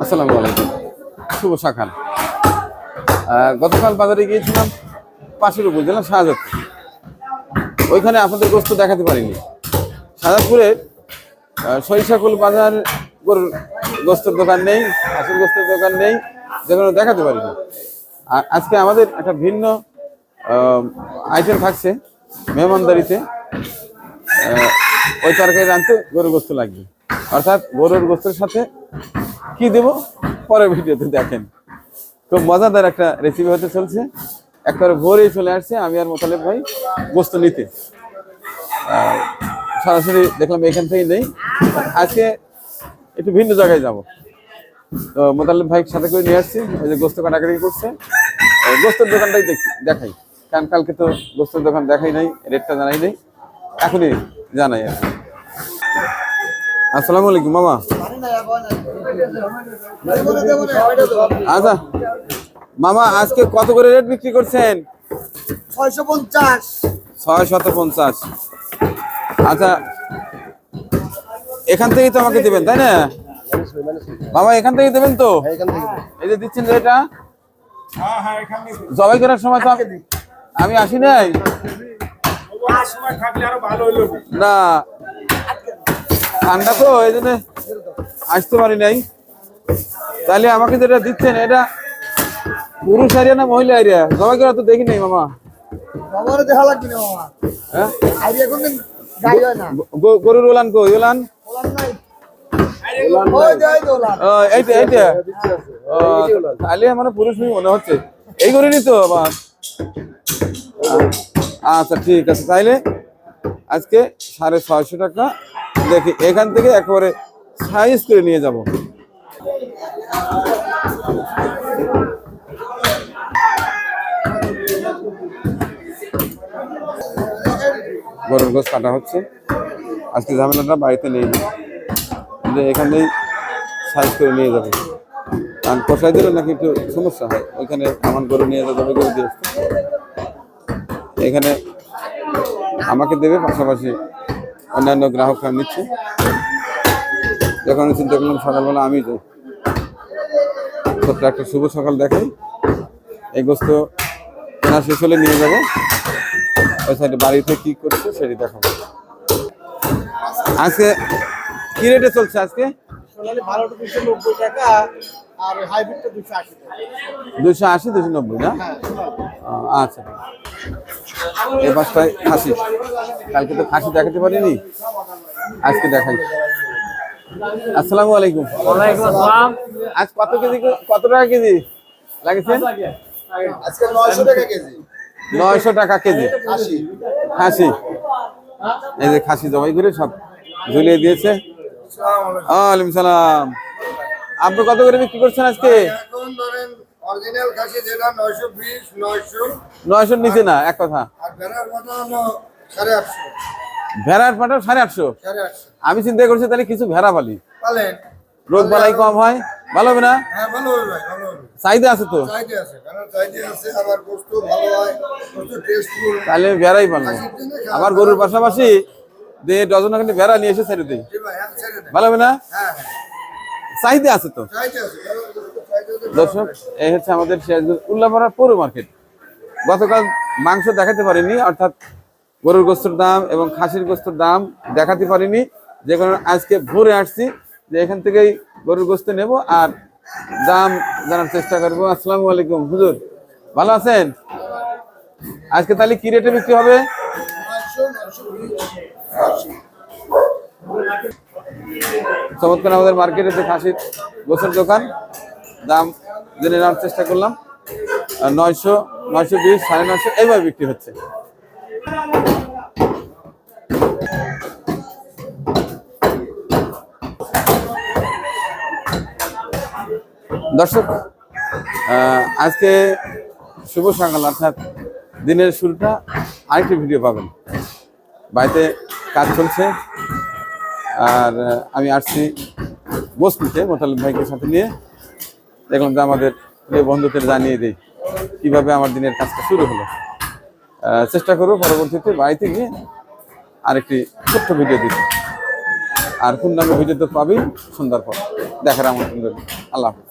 আসসালামু আলাইকুম। শুভ সকাল। গতকাল বাজারে গিয়েছিলাম পাশের উপজেলা শাহজাদপুর ওইখানে আপনাদের গোস্ত দেখাতে পারিনি। শাহজাদপুরের সরিষাকুল বাজার গরুর গোস্তের দোকান নেই, হাঁসের গোস্তের দোকান নেই, যেগুলো দেখাতে পারিনি। আর আজকে আমাদের একটা ভিন্ন আইটেম থাকছে মেহমানদারিতে। ওই তরকারি রাঁধতে গরুর গোস্ত লাগবে। অর্থাৎ গরুর গোস্তের সাথে কি দেব? পরের ভিডিওতে দেখেন। খুব মজাদার একটা রেসিপি হতে চলছে। একবারে ভোরেই চলে আসছে আমি আর মোতালেব ভাই গোস্ত নিতে। সরাসরি দেখলাম এখান থেকেই নেই। আজকে একটু ভিন্ন জায়গায় যাব। তো মোতালেব ভাই সাথে করে নিয়ে আসছি ওই যে গোস্ত কাটাকাটি করছে। গোস্তের দোকানটাই দেখি, দেখাই। কারণ কালকে তো গোস্তের দোকান দেখাই নাই রেটটা জানাই নেই। এখনই জানাই আর কি। আসসালামু আলাইকুম, মামা। আচ্ছা মামা, আজকে কত করে রেট বিক্রি করছেন? ছয়শো পঞ্চাশ ছয় পঞ্চাশ। আচ্ছা এখান থেকেই তো আমাকে দেবেন, তাই না? মামা, এখান থেকেই দেবেন তো? এই যে দিচ্ছেন এটা? জবাই করার সময় তো আমি আসি নাই? না ঠান্ডা তো এই জন্য আসতে পারি নাই। তাহলে আমাকে যেটা দিচ্ছেন এটা পুরুষ এরিয়া না মহিলা এরিয়া জবাই করা তো দেখি নাই মামা। বাবারে দেখা লাগবে না মামা। হ্যাঁ? কোনদিন হয় গরুর ওলান ওলান? তাহলে মানে পুরুষ মনে হচ্ছে। এই করিনি তো আবার আচ্ছা ঠিক আছে। তাইলে আজকে সাড়ে ছয়শো টাকা দেখি, এখান থেকে একেবারে সাইজ করে নিয়ে যাব। গরুর গোছ কাটা হচ্ছে। আজকে ঝামেলাটা বাড়িতে নেই। যে এখানেই সাইজ করে নিয়ে যাবে। কারণ কষাই দিলে নাকি একটু সমস্যা হয়। ওইখানে আমার গরু নিয়ে যাবে গরু দিয়ে এখানে আমাকে দেবে পাশাপাশি অন্যান্য গ্রাহকরা নিচ্ছে। যখন চিন্তা করলাম সকালবেলা আমি যাই। ছোট্ট একটা শুভ সকাল দেখাই। এই গোস্ত কেনা শেষ হলে নিয়ে যাব। ওই সাইডে বাড়িতে কি করছে সেটি দেখাবো। আজকে কি রেটে চলছে আজকে? আর হাইব্রিডটা দুশো আশি টাকা। দুশো আশি দুশো নব্বই না? আহ, আচ্ছা। এই পাঁচটায় খাসি। কালকে তো খাসি দেখাতে পারিনি। আজকে দেখাই। আসসালামু আলাইকুম। আজ কত কেজি কত টাকা কেজি লাগেছেন আজকে নয়শো টাকা কেজি। নয়শো টাকা কেজি। খাসি। এই যে খাসি জবাই করে সব ঝুলিয়ে দিয়েছে। ওয়ালাইকুম সালাম। আপনি কত করে বিক্রি করছেন আজকে? এখন ধরেন অরিজিনাল খাসি যেটা নয়শো বিশ নয়শো। নয়শোর নিচে না এক কথা। আর ভেড়ার মাথা হলো সাড়ে আটশো। ভেড়ার পাটা সাড়ে আটশো? সাড়ে আটশো। আমি চিন্তা করছি তাহলে কিছু ভেড়া পালি। পালেন। রোগ বালাই কম হয়? ভালো হবে না? হ্যাঁ ভালো হবে ভাই ভালো হবে। চাহিদা আছে তো? চাইতে আছে কারণ আছে আবার গোস্ত ভালো হয় গোস্ত টেস্টফুল তাহলে ভেড়াই পালবো আমার গরুর পাশাপাশি দিয়ে ডজন ভেড়া নিয়ে এসে ছেড়ে দিই হ্যাঁ ভালো হবে না? হ্যাঁ হ্যাঁ। চাহিদা আছে তো? দর্শক এই হচ্ছে আমাদের সিরাজগঞ্জ উল্লাপাড়া পৌর মার্কেট। গতকাল মাংস দেখাতে পারিনি অর্থাৎ গরুর গোস্তর দাম এবং খাসির গোস্তর দাম দেখাতে পারিনি। যে কারণে আজকে ভোরে আসছি যে এখান থেকেই গরুর গোস্ত নেব আর দাম জানার চেষ্টা করব। আসসালামু আলাইকুম হুজুর। ভালো আছেন? আজকে তাহলে কি রেটে বিক্রি হবে? চমৎকার আমাদের মার্কেটে যে খাসির গোছের দোকান, দাম জেনে নেওয়ার চেষ্টা করলাম। নয়শো নয়শো বিশ, সাড়ে নয়শো এইভাবে বিক্রি হচ্ছে। দর্শক আজকে শুভ সকাল, অর্থাৎ দিনের শুরুটা আরেকটি ভিডিও পাবেন। বাড়িতে কাজ চলছে আর আমি আসছি বস্তিতে মোতালিব ভাইকে সাথে নিয়ে। দেখলাম যে আমাদের বন্ধুদের জানিয়ে দিই কীভাবে আমার দিনের কাজটা শুরু হলো। চেষ্টা করব পরবর্তীতে বাড়িতে গিয়ে আরেকটি ছোট্ট ভিডিও দিতে। আর পূর্ণাঙ্গ ভিডিও তো পাবি সন্ধ্যার পর। দেখার আমন্ত্রণ রইল। আল্লাহ হাফিজ।